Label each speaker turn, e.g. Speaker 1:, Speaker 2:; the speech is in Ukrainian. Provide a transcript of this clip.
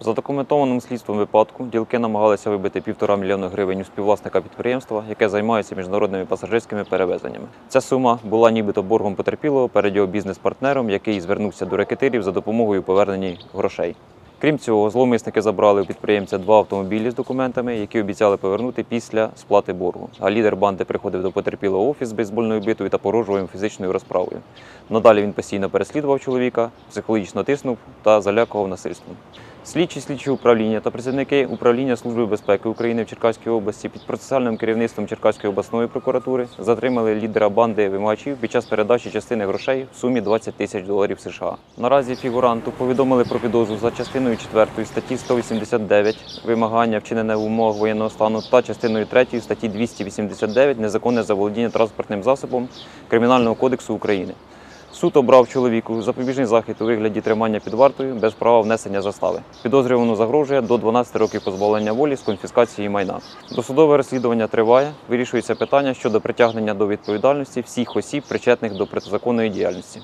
Speaker 1: В задокументованому слідством випадку ділки намагалися вибити півтора мільйона гривень у співвласника підприємства, яке займається міжнародними пасажирськими перевезеннями. Ця сума була нібито боргом потерпілого перед його бізнес-партнером, який звернувся до рекетирів за допомогою повернення грошей. Крім цього, зловмисники забрали у підприємця два автомобілі з документами, які обіцяли повернути після сплати боргу. А лідер банди приходив до потерпілого офіс з бейсбольною битою та погрожував йому фізичною розправою. Надалі він постійно переслідував чоловіка, психологічно тиснув та залякував насильством. Слідчі слідчі управління та працівники управління Служби безпеки України в Черкаській області під процесуальним керівництвом Черкаської обласної прокуратури затримали лідера банди вимагачів під час передачі частини грошей в сумі 20 тисяч доларів США. Наразі фігуранту повідомили про підозру за частиною 4 статті 189 вимагання вчинене в умовах воєнного стану та частиною 3 статті 289 незаконне заволодіння транспортним засобом Кримінального кодексу України. Суд обрав чоловіку запобіжний захід у вигляді тримання під вартою без права внесення застави. Підозрювано загрожує до 12 років позбавлення волі з конфіскації майна. Досудове розслідування триває. Вирішується питання щодо притягнення до відповідальності всіх осіб, причетних до протизаконної діяльності.